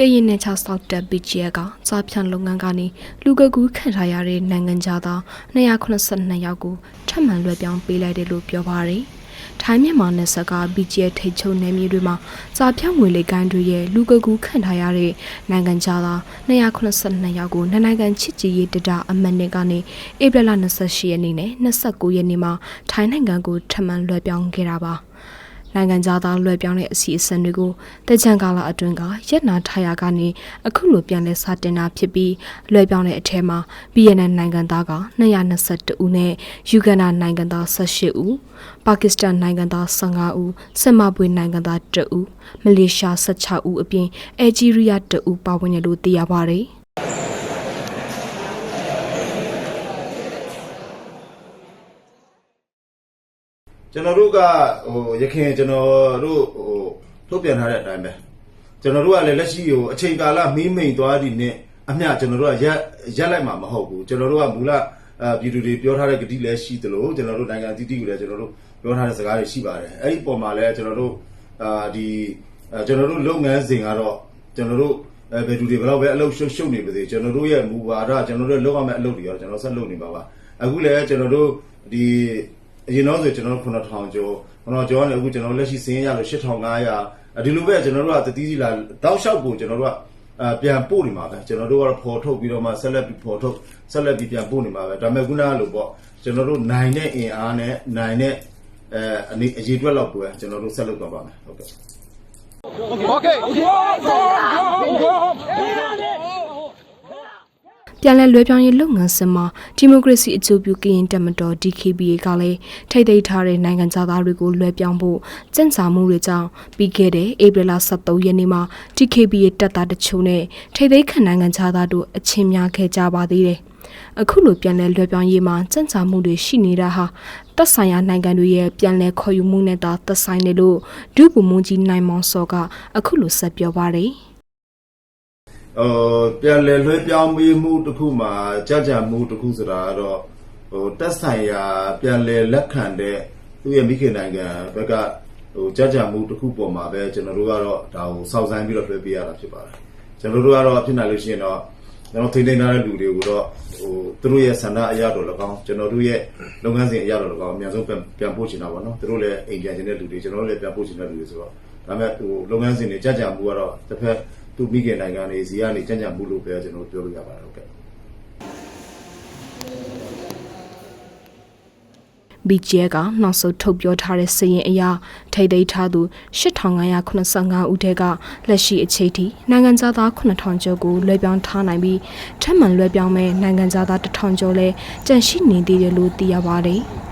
ကရင်နယ်ချဆောက်တက် BGF ကစားဖြန့်လုပ်ငန်းကနေလူကကူးခံထားရတဲ့နိုင်ငံသား282ယောက်ကိုထပ်မံလွှဲပြောင်းပေးလိုက်တယ်လို့ပြောပါရယ်။ထိုင်းမြန်မာနယ်စပ်က BGF ထိတ်ချုံနယ်မြေတွေမှာစားဖြန့်ငွေလေးကိုင်းတွေရဲ့လူကကူးခံထားရတဲ့နိုင်ငံသား282ယောက်ကိုနှစ်နိုင်ငံချစ်ကြည်ရေးတဒအမတ်နဲ့ကနေဧပြီလ28ရက်နေ့နဲ့29ရက်နေ့မှာထိုင်းနိုင်ငံကိုထပ်မံလွှဲပြောင်းခဲ့တာပါ။ နိုင်ငံသားလွှဲပြောင်းတဲ့အစီအစဉ်တွေကိုတကြံကာလအတွင်းကရက်နာထားရကနေအခုလိုပြန်လဲစတင်တာဖြစ်ပြီးလွှဲပြောင်းတဲ့အထက်မှာ BNN နိုင်ငံသားက222ဦးနဲ့ယူဂန်ဒါနိုင်ငံသား18ဦးပါကစ္စတန်နိုင်ငံသား15ဦးဆင်မာပွေနိုင်ငံသား2ဦးမလေးရှား16ဦးအပြင်အယ်ဂျီးရီးယား2ဦးပါဝင်တယ်လို့သိရပါတယ် ကျွန်တော်တို့ကဟိုရခင်ကျွန်တော်တို့ဟိုထုတ်ပြန်ထားတဲ့အတိုင်းပဲကျွန်တော်တို့ကလည်းလက်ရှိဟိုအချိန်ကာလမီးမိန်သွားသည်နဲ့အမျှကျွန်တော်တို့ကရက်ရက်လိုက်မှာမဟုတ်ဘူးကျွန်တော်တို့ကမူလအာပြည်သူတွေပြောထားတဲ့ဂတိလည်းရှိသလိုကျွန်တော်တို့နိုင်ငံတည်တည်ကိုလည်းကျွန်တော်တို့ပြောထားတဲ့စကားတွေရှိပါတယ်အဲ့ဒီပုံမှာလည်းကျွန်တော်တို့အာဒီအာကျွန်တော်တို့လုပ်ငန်းစဉ်ကတော့ကျွန်တော်တို့အဲဘယ်သူတွေဘယ်တော့ပဲအလုပ်ရှုပ်ရှုပ်နေပါစေကျွန်တော်တို့ရဲ့မူဝါဒကျွန်တော်တို့လုပ်ရမယ့်အလုပ်တွေရောကျွန်တော်ဆက်လုပ်နေပါပါအခုလည်းကျွန်တော်တို့ဒီ အရင်တော့ဆိုကျွန်တော်တို့9000ကျော်9000ကျော်ကနေအခုကျွန်တော်လက်ရှိစင်းရလို့8500ဒီလိုပဲကျွန်တော်တို့ကတတိစီလာတောက်လျှောက်ကိုကျွန်တော်တို့ကအာပြန်ပို့နေမှာပဲကျွန်တော်တို့ကတော့ဖော်ထုတ်ပြီးတော့မှဆက်လက်ပြီးဖော်ထုတ်ဆက်လက်ပြီးပြန်ပို့နေမှာပဲဒါပေမဲ့ခုနကလိုပေါ့ကျွန်တော်တို့နိုင်တဲ့အင်အားနဲ့နိုင်တဲ့အဲအနေအရေးအတွက်လောက်ကိုပဲကျွန်တော်တို့ဆက်လုပ်သွားပါမယ်ဟုတ်ကဲ့ Okay. ပြန်လည်လွှဲပြောင်းရေးလုပ်ငန်းစဉ်မှာဒီမိုကရေစီအကျိုးပြုကရင်တက်မတော် DKBA ကလည်းထိတ်သိမ်းထားတဲ့နိုင်ငံသားတွေကိုလွှဲပြောင်းဖို့စင်စာမှုတွေကြောင့်ပြီးခဲ့တဲ့ဧပြီလ23ရက်နေ့မှာ DKBA တပ်သားတချို့နဲ့ထိတ်သိမ်းခံနိုင်ငံသားတို့အချင်းများခဲ့ကြပါသေးတယ်။အခုလိုပြန်လည်လွှဲပြောင်းရေးမှာစင်စာမှုတွေရှိနေတာဟာတက်ဆိုင်ရာနိုင်ငံတွေရဲ့ပြန်လည်ခေါ်ယူမှုနဲ့သာသက်ဆိုင်တယ်လို့ဒုဗိုလ်မှူးကြီးနိုင်မောင်စောကအခုလိုဆက်ပြောပါတယ်။ ဟိုပြန်လည်လွှဲပြောင်းပေးမှုတစ်ခုမှာကြာကြာမှုတစ်ခုဆိုတာကတော့ဟိုတက်ဆိုင်ရာပြန်လည်လက်ခံတဲ့သူ့ရဲ့မိခင်နိုင်ငံဘက်ကဟိုကြာကြာမှုတစ်ခုပေါ်မှာပဲကျွန်တော်တို့ကတော့ဒါကိုစောင့်ဆိုင်းပြီးတော့လွှဲပေးရတာဖြစ်ပါတယ်ကျွန်တော်တို့ကတော့ဖြစ်နိုင်လို့ရှိရင်တော့ ကျွန်တော်ထိန်းသိမ်းထားတဲ့လူတွေကိုတော့ဟိုသူတို့ရဲ့ဆန္ဒအရတော်၎င်းကျွန်တော်တို့ရဲ့လုပ်ငန်းစဉ်အရတော်၎င်းအများဆုံးပြန်ပြန်ပို့ချင်တာပေါ့နော်သူတို့လည်းအိမ်ပြန်ချင်တဲ့လူတွေကျွန်တော်တို့လည်းပြန်ပို့ချင်တဲ့လူတွေဆိုတော့ဒါပေမဲ့ဟိုလုပ်ငန်းစဉ်တွေကြာကြာမှုကတော့တစ်ဖက်သူမိခင်နိုင်ငံတွေစီကနေကြံ့ကြံ့မှုလို့ပဲကျွန်တော်တို့ပြောလို့ရပါတယ်ဟုတ်ကဲ့ BGF ကနောက်ဆုံးထုတ်ပြောထားတဲ့စာရင်းအရထိတ်သိမ်းထားသူ8585ဦးထဲကလက်ရှိအချိန်ထိနိုင်ငံသား9000ကျော်ကိုလွှဲပြောင်းထားနိုင်ပြီးထပ်မံလွှဲပြောင်းမဲ့နိုင်ငံသား1000ကျော်လဲကြန့်ရှိနေသေးတယ်လို့သိရပါတယ်။